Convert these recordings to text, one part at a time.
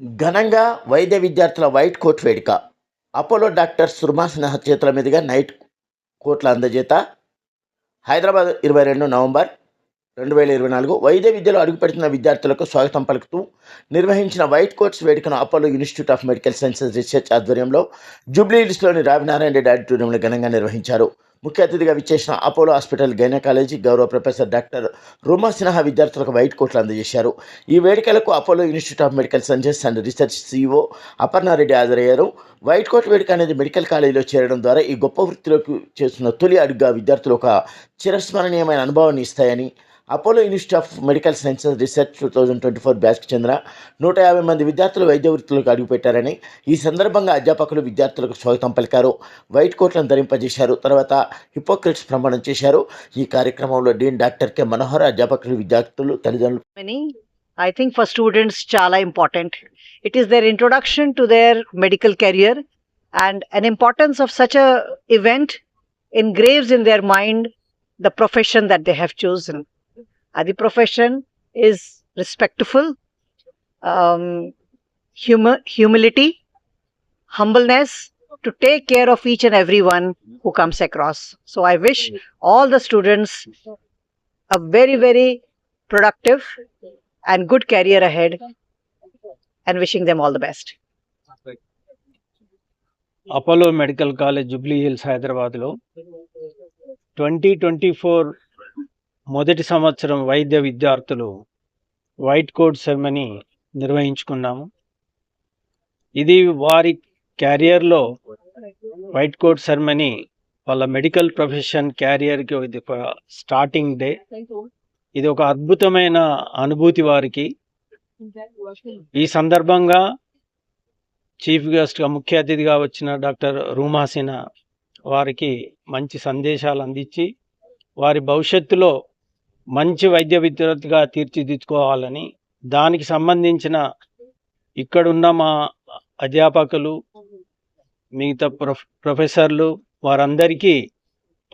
ఘనంగా వైద్య విద్యార్థుల వైట్ కోట్ వేడుక. అపోలో డాక్టర్ సుర్మా చేతుల మీదుగా నైట్ కోట్ల అందజేత. హైదరాబాద్ ఇరవై రెండు నవంబర్ రెండు వేల ఇరవై నాలుగు వైద్య విద్యలో అడుగుపెడుతున్న విద్యార్థులకు స్వాగతం పలుకుతూ నిర్వహించిన వైట్ కోట్స్ వేడుకను Apollo institute of medical sciences research ఆధ్వర్యంలో జూబ్లీ హిల్స్లోని రావినారాయణ రెడ్డి ఆడిటోరియంలో ఘనంగా నిర్వహించారు. ముఖ్య అతిథిగా విచ్చేసిన అపోలో హాస్పిటల్ గైనకాలజీ గౌరవ ప్రొఫెసర్ డాక్టర్ రుమా సిన్హా విద్యార్థులకు వైట్ కోట్లు అందజేశారు. ఈ వేడుకలకు Apollo institute of medical sciences and research CEO Aparna Reddy హాజరయ్యారు. వైట్ కోట్ వేడుక అనేది మెడికల్ కాలేజీలో చేరడం ద్వారా ఈ గొప్ప వృత్తిలోకి చేస్తున్న తొలి అడుగుగా విద్యార్థులు ఒక చిరస్మరణీయమైన అనుభవాన్ని ఇస్తాయని Apollo Institute of Medical Sciences research two thousand twenty four బ్యాచ్కి చెందిన నూట యాభై మంది విద్యార్థులు వైద్య వృత్తులకు అడుగుపెట్టారని ఈ సందర్భంగా అధ్యాపకులు విద్యార్థులకు స్వాగతం పలికారు. వైట్ కోట్లను ధరింపజేశారు. తర్వాత హిపోక్రిట్స్ ప్రమాణం చేశారు. ఈ కార్యక్రమంలో డీన్ డాక్టర్ కె మనోహర్ అధ్యాపకులు విద్యార్థులు తల్లిదండ్రులు many. I think for students chala important. It is their introduction to their medical career and an importance of such a event engraves in their mind the profession that they have chosen. adi profession is respectful um, humi- humility humbleness to take care of each and everyone who comes across so i wish all the students a very very productive and good career ahead and wishing them all the best. Apollo medical college Jubilee Hills హైదరాబాద్లో twenty twenty four మొదటి సంవత్సరం వైద్య విద్యార్థులు white coat ceremony నిర్వహించుకున్నాము. ఇది వారి క్యారియర్లో white coat ceremony వాళ్ళ medical profession క్యారియర్కి ఇది ఒక స్టార్టింగ్ డే. ఇది ఒక అద్భుతమైన అనుభూతి వారికి. ఈ సందర్భంగా చీఫ్ గెస్ట్గా ముఖ్య అతిథిగా వచ్చిన డాక్టర్ రూమాసిన వారికి మంచి సందేశాలు అందించి వారి భవిష్యత్తులో మంచి వైద్య విద్యార్థిగా తీర్చిదిద్దుకోవాలని దానికి సంబంధించిన ఇక్కడున్న మా అధ్యాపకులు మిగతా ప్రొఫెసర్లు వారందరికీ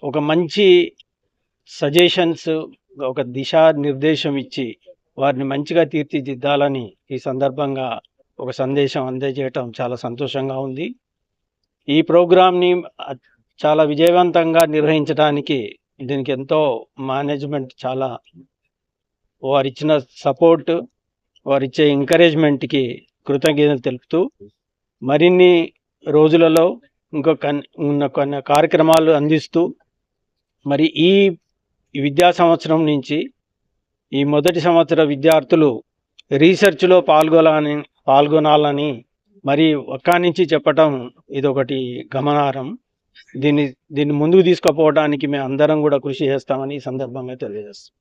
ఒక మంచి సజెషన్స్ ఒక దిశా నిర్దేశం ఇచ్చి వారిని మంచిగా తీర్చిదిద్దాలని ఈ సందర్భంగా ఒక సందేశం అందజేయటం చాలా సంతోషంగా ఉంది. ఈ ప్రోగ్రాంని చాలా విజయవంతంగా నిర్వహించడానికి దీనికి ఎంతో మేనేజ్మెంట్ చాలా వారిచ్చిన సపోర్ట్ వారిచ్చే ఎంకరేజ్మెంట్కి కృతజ్ఞతలు తెలుపుతూ మరిన్ని రోజులలో ఇంకో కన్ ఉన్న కొన్ని కార్యక్రమాలు అందిస్తూ మరి ఈ ఈ విద్యా సంవత్సరం నుంచి ఈ మొదటి సంవత్సర విద్యార్థులు రీసెర్చ్లో పాల్గొనాలని పాల్గొనాలని మరి ఒక్క నుంచి చెప్పటం ఇదొకటి గమనార్హం. దీన్ని దీన్ని ముందుకు తీసుకుపోవడానికి మేము అందరం కూడా కృషి చేస్తామని ఈ సందర్భంగా తెలియజేస్తాం.